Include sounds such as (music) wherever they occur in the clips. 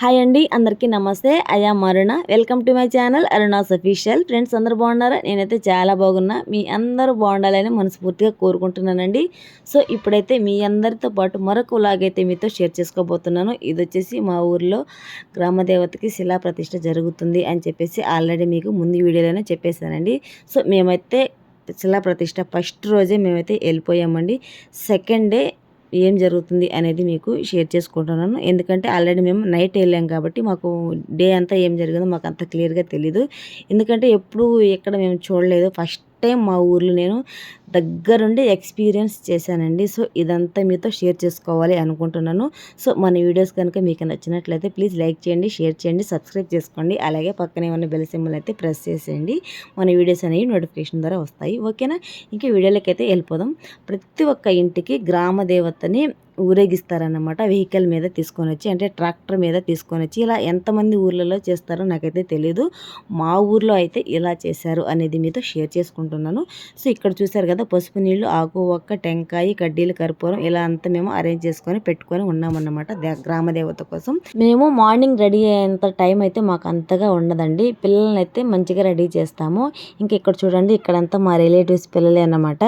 Hi అండి అందరికీ నమస్తే. అయా మరుణ welcome to my channel Aruna's official friends అందరు బాగున్నారా? నేనైతే చాలా బాగున్నా. మీ అందరూ బాగుండాలని మనస్ఫూర్తిగా కోరుకుంటున్నానండి. సో ఇప్పుడైతే మీ అందరితో పాటు మరొక లాగైతే మీతో షేర్ చేసుకోబోతున్నాను. ఇది వచ్చేసి మా ఊర్లో గ్రామదేవతకి శిలా ప్రతిష్ట జరుగుతుంది అని చెప్పేసి ఆల్రెడీ మీకు ముందు వీడియోలోనే చెప్పేశానండి. సో మేమైతే శిలా ప్రతిష్ట ఫస్ట్ రోజే మేమైతే వెళ్ళిపోయామండి. సెకండ్ డే ఏం జరుగుతుంది అనేది మీకు షేర్ చేసుకుంటున్నాను. ఎందుకంటే ఆల్రెడీ మేము నైట్ వెళ్ళాం కాబట్టి మాకు డే అంతా ఏం జరిగిందో మాకు అంత క్లియర్గా తెలీదు. ఎందుకంటే ఎప్పుడు ఎక్కడ మేము చూడలేదు. ఫస్ట్ టైం మా ఊర్లో నేను దగ్గరుండి ఎక్స్పీరియన్స్ చేశానండి. సో ఇదంతా మీతో షేర్ చేసుకోవాలి అనుకుంటున్నాను. సో మన వీడియోస్ కనుక మీకు నచ్చినట్లయితే ప్లీజ్ లైక్ చేయండి షేర్ చేయండి సబ్స్క్రైబ్ చేసుకోండి. అలాగే పక్కనే ఉన్న బెల్ సింబల్ అయితే ప్రెస్ చేసేయండి. మన వీడియోస్ అనేవి నోటిఫికేషన్ ద్వారా వస్తాయి. ఓకేనా? ఇంకా వీడియోలకైతే వెళ్ళిపోదాం. ప్రతి ఒక్క ఇంటికి గ్రామ దేవతని ఊరేగిస్తారన్నమాట వెహికల్ మీద తీసుకొని వచ్చి అంటే ట్రాక్టర్ మీద తీసుకొని వచ్చి ఇలా ఎంతమంది ఊర్లలో చేస్తారో నాకైతే తెలియదు మా ఊర్లో అయితే ఇలా చేశారు అనేది మీతో షేర్ చేసుకుంటున్నాను. సో ఇక్కడ చూసారు కదా పసుపు నీళ్ళు ఆకు ఒక్క టెంకాయ కడ్డీలు కర్పూరం ఇలా అంతా మేము అరేంజ్ చేసుకొని పెట్టుకొని ఉన్నామన్నమాట గ్రామ దేవత కోసం. మేము మార్నింగ్ రెడీ అయ్యేంత టైం అయితే మాకు అంతగా ఉండదండి. పిల్లల్ని అయితే మంచిగా రెడీ చేస్తాము. ఇంకా ఇక్కడ చూడండి ఇక్కడంతా మా రిలేటివ్స్ పిల్లలే అన్నమాట.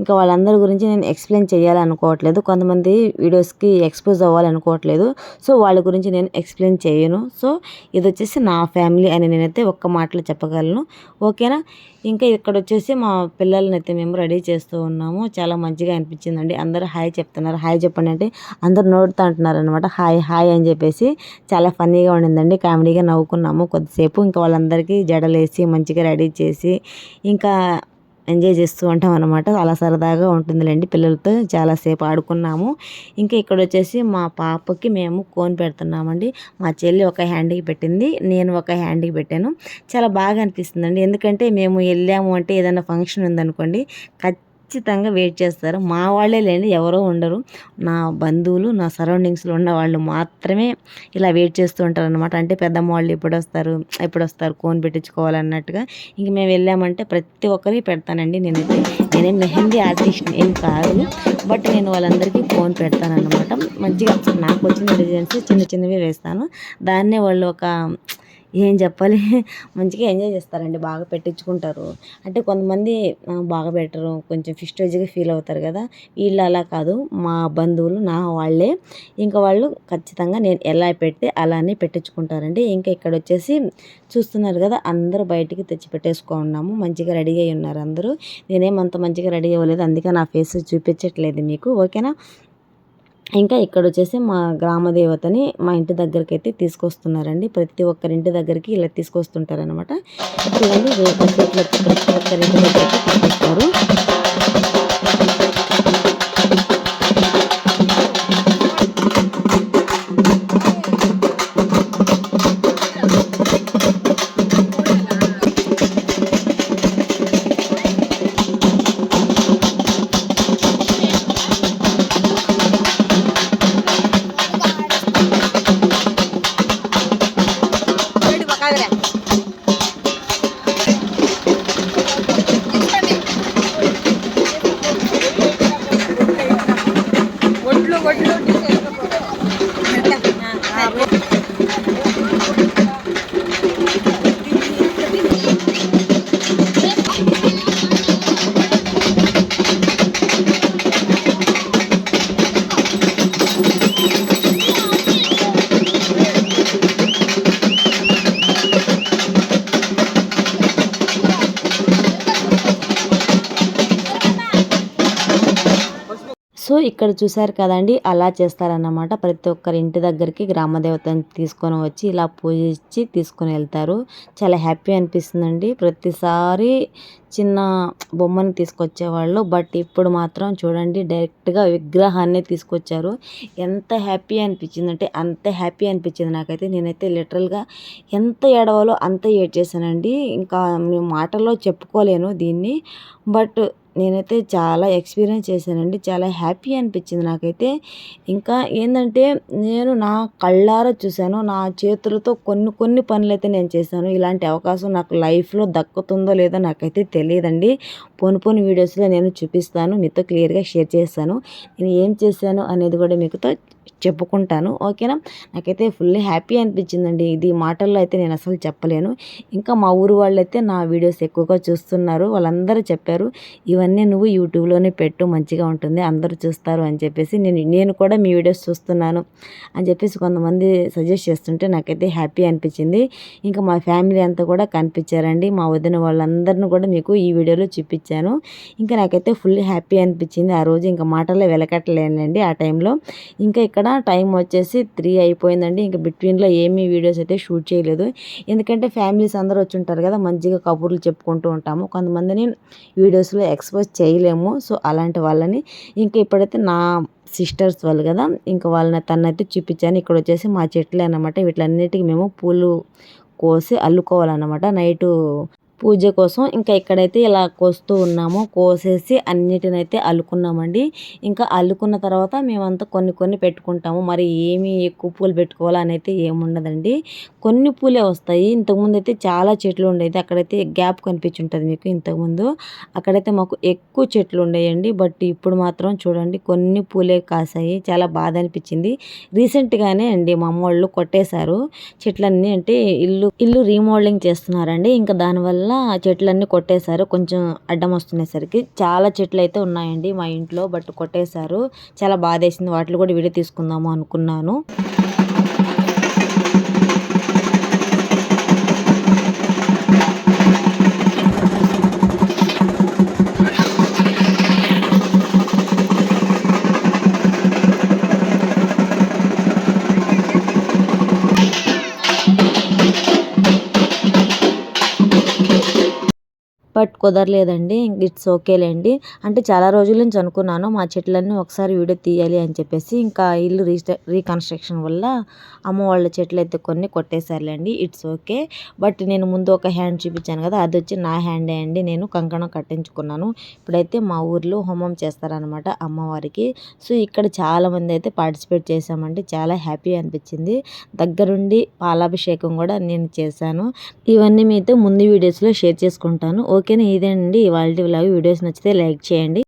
ఇంకా వాళ్ళందరి గురించి నేను ఎక్స్ప్లెయిన్ చేయాలనుకోవట్లేదు. కొంతమంది వీడియోస్కి ఎక్స్పోజ్ అవ్వాలనుకోవట్లేదు. సో వాళ్ళ గురించి నేను ఎక్స్ప్లెయిన్ చేయను. సో ఇది వచ్చేసి నా ఫ్యామిలీ అని నేనైతే ఒక్క మాటలో చెప్పగలను. ఓకేనా? ఇంకా ఇక్కడ వచ్చేసి మా పిల్లల్ని అయితే మేము రెడీ చేస్తూ ఉన్నాము. చాలా మంచిగా అనిపించిందండి. అందరూ హాయ్ చెప్తున్నారు. హాయ్ చెప్పండి అంటే అందరు నోడుతూ అంటున్నారు అనమాట హాయ్ హాయ్ అని చెప్పేసి చాలా ఫన్నీగా ఉండిందండి. కామెడీగా నవ్వుకున్నాము. కొద్దిసేపు ఇంకా వాళ్ళందరికీ జడలేసి మంచిగా రెడీ చేసి ఇంకా ఎంజాయ్ చేస్తూ ఉంటాం అనమాట అలా సరదాగా ఉంటుందిలేండి. పిల్లలతో చాలాసేపు ఆడుకున్నాము. ఇంకా ఇక్కడ వచ్చేసి మా పాపకి మేము కోన్ పెడుతున్నామండి. మా చెల్లి ఒక హ్యాండ్కి పెట్టింది. నేను ఒక హ్యాండ్కి పెట్టాను. చాలా బాగా అనిపిస్తుందండి. ఎందుకంటే మేము వెళ్ళాము అంటే ఏదైనా ఫంక్షన్ ఉందనుకోండి ఖచ్చితంగా ఖచ్చితంగా వెయిట్ చేస్తారు. మా వాళ్ళే లేని ఎవరో ఉండరు. నా బంధువులు నా సరౌండింగ్స్లో ఉన్న వాళ్ళు మాత్రమే ఇలా వెయిట్ చేస్తూ ఉంటారు అనమాట అంటే పెద్దమ్మ వాళ్ళు ఎప్పుడు వస్తారు ఎప్పుడు వస్తారు కోన్ పెట్టించుకోవాలన్నట్టుగా. ఇంక మేము వెళ్ళామంటే ప్రతి ఒక్కరికి పెడతానండి నేనైతే. నేనేం మెహందీ ఆర్టిస్ట్ ఏం కాదు. బట్ నేను వాళ్ళందరికీ ఫోన్ పెడతాను అనమాట మంచిగా నాకు వచ్చిన డిజైన్స్ చిన్న చిన్నవి వేస్తాను. దాన్నే వాళ్ళు ఒక ఏం చెప్పాలి? (laughs) మంచిగా ఎంజాయ్ చేస్తారండి. బాగా పెట్టించుకుంటారు. అంటే కొంతమంది బాగా పెట్టరు. కొంచెం ఫిస్టేజ్గా ఫీల్ అవుతారు కదా. వీళ్ళు అలా కాదు. మా బంధువులు నా వాళ్ళే. ఇంకా వాళ్ళు ఖచ్చితంగా నేను ఎలా పెడితే అలానే పెట్టించుకుంటారండి. ఇంకా ఇక్కడ వచ్చేసి చూస్తున్నారు కదా అందరూ బయటికి తెచ్చి పెట్టేసుకున్నాము. మంచిగా రెడీ అయి ఉన్నారు అందరూ. నేనేమంత మంచిగా రెడీ అవ్వలేదు. అందుకే నా ఫేస్ చూపించట్లేదు మీకు. ఓకేనా? ఇంకా ఇక్కడ వచ్చేసి మా గ్రామ దేవతని మా ఇంటి దగ్గరికి అయితే తీసుకొస్తున్నారండి ప్రతి ఒక్కరింటి దగ్గరికి ఇలా తీసుకొస్తుంటారనమాట చూడండి ప్రతి ఒక్కరింటి దగ్గరికి తీసుకొస్తారు Gracias. సో ఇక్కడ చూసారు కదండి అలా చేస్తారన్నమాట. ప్రతి ఒక్కరి ఇంటి దగ్గరికి గ్రామదేవతని తీసుకొని వచ్చి ఇలా పూజించి తీసుకొని వెళ్తారు. చాలా హ్యాపీ అనిపిస్తుందండి. ప్రతిసారి చిన్న బొమ్మని తీసుకొచ్చేవాళ్ళు బట్ ఇప్పుడు మాత్రం చూడండి డైరెక్ట్గా విగ్రహాన్ని తీసుకొచ్చారు. ఎంత హ్యాపీ అనిపించింది అంటే అంత హ్యాపీ అనిపించింది నాకైతే. నేనైతే లిటరల్గా ఎంత ఏడవాలో అంత ఏడ్ చేశానండి. ఇంకా మాటల్లో చెప్పుకోలేను దీన్ని. బట్ నేనైతే చాలా ఎక్స్పీరియన్స్ చేశానండి. చాలా హ్యాపీ అనిపించింది నాకైతే. ఇంకా ఏంటంటే నేను నా కళ్ళారా చూశాను. నా చేతులతో కొన్ని కొన్ని పనులు అయితే నేను చేశాను. ఇలాంటి అవకాశం నాకు లైఫ్లో దక్కుతుందో లేదో నాకైతే తెలియదండి. పోను పోను వీడియోస్లో నేను చూపిస్తాను. మీతో క్లియర్గా షేర్ చేస్తాను. నేను ఏం చేశాను అనేది కూడా మీకుతో చెప్పుకుంటాను ఓకేనా? నాకైతే ఫుల్ హ్యాపీ అనిపించిందండి. ఇది మాటల్లో అయితే నేను అసలు చెప్పలేను. ఇంకా మా ఊరు వాళ్ళైతే నా వీడియోస్ ఎక్కువగా చూస్తున్నారు. వాళ్ళందరూ చెప్పారు ఇవన్నీ నువ్వు యూట్యూబ్లోనే పెట్టు మంచిగా ఉంటుంది అందరూ చూస్తారు అని చెప్పేసి నేను నేను కూడా మీ వీడియోస్ చూస్తున్నాను అని చెప్పేసి కొంతమంది సజెస్ట్ చేస్తుంటే నాకైతే హ్యాపీ అనిపించింది. ఇంకా మా ఫ్యామిలీ అంతా కూడా కనిపించారండి. మా వదిన వాళ్ళందరిని కూడా మీకు ఈ వీడియోలో చూపించాను. ఇంకా నాకైతే ఫుల్ హ్యాపీ అనిపించింది. ఆ రోజు ఇంకా మాటల్లో వెలకట్టలేనండి ఆ టైంలో. ఇంకా ఇక్కడ టైం వచ్చేసి త్రీ అయిపోయిందండి. ఇంకా బిట్వీన్లో ఏమీ వీడియోస్ అయితే షూట్ చేయలేదు. ఎందుకంటే ఫ్యామిలీస్ అందరూ వచ్చి ఉంటారు కదా మంచిగా కబుర్లు చెప్పుకుంటూ ఉంటాము. కొంతమందిని వీడియోస్లో ఎక్స్పోజ్ చేయలేము. సో అలాంటి వాళ్ళని ఇంకా ఇప్పుడైతే నా సిస్టర్స్ వాళ్ళు కదా ఇంకా వాళ్ళని తనైతే చూపించాను. ఇక్కడ వచ్చేసి మా చెట్లే అనమాట వీటిలన్నిటికీ మేము పూలు కోసి అల్లుకోవాలన్నమాట. నైటు పూజ కోసం ఇంకా ఇక్కడైతే ఇలా కోస్తూ ఉన్నాము. కోసేసి అన్నిటినైతే అల్లుకున్నామండి. ఇంకా అల్లుకున్న తర్వాత మేమంతా కొన్ని కొన్ని పెట్టుకుంటాము. మరి ఏమి ఎక్కువ పూలు పెట్టుకోవాలని అయితే ఏముండదండి. కొన్ని పూలే వస్తాయి. ఇంతకుముందు అయితే చాలా చెట్లు ఉండేది. అక్కడైతే గ్యాప్ కనిపించుంటుంది మీకు ఇంతకుముందు. అక్కడైతే మాకు ఎక్కువ చెట్లు ఉండేయండి. బట్ ఇప్పుడు మాత్రం చూడండి కొన్ని పూలే కాసాయి. చాలా బాధ అనిపించింది. రీసెంట్గానే అండి మా అమ్మ వాళ్ళు కొట్టేశారు. చెట్లన్నీ అంటే ఇల్లు ఇల్లు రీమోడలింగ్ చేస్తున్నారండి. ఇంకా దానివల్ల చెట్లన్నీ కొట్టేశారు. కొంచెం అడ్డం వస్తునేసరికి చాలా చెట్లు అయితే ఉన్నాయండి మా ఇంట్లో బట్ కొట్టేశారు. చాలా బాధేసింది. వాటిలో కూడా వీడియో తీసుకుందాము అనుకున్నాను. బట్ కుదరలేదండి. ఇట్స్ ఓకేలేండి. అంటే చాలా రోజుల నుంచి అనుకున్నాను మా చెట్లన్నీ ఒకసారి వీడియో తీయాలి అని చెప్పేసి. ఇంకా ఇల్లు రీస్ట రీకన్స్ట్రక్షన్ వల్ల అమ్మ వాళ్ళ చెట్లు అయితే కొన్ని కొట్టేశారులేండి. It's okay. బట్ నేను ముందు ఒక హ్యాండ్ చూపించాను కదా అది వచ్చి నా హ్యాండే అండి. నేను కంకణం కట్టించుకున్నాను. ఇప్పుడైతే మా ఊర్లో హోమం చేస్తారనమాట అమ్మవారికి. సో ఇక్కడ చాలామంది అయితే పార్టిసిపేట్ చేశామండి. చాలా హ్యాపీ అనిపించింది. దగ్గరుండి పాలాభిషేకం కూడా నేను చేశాను. ఇవన్నీ మీతో ముందు వీడియోస్లో షేర్ చేసుకుంటాను. ఓకేనా? ఇదేనండి ఇవాళ వీడియోస్ నచ్చితే లైక్ చేయండి.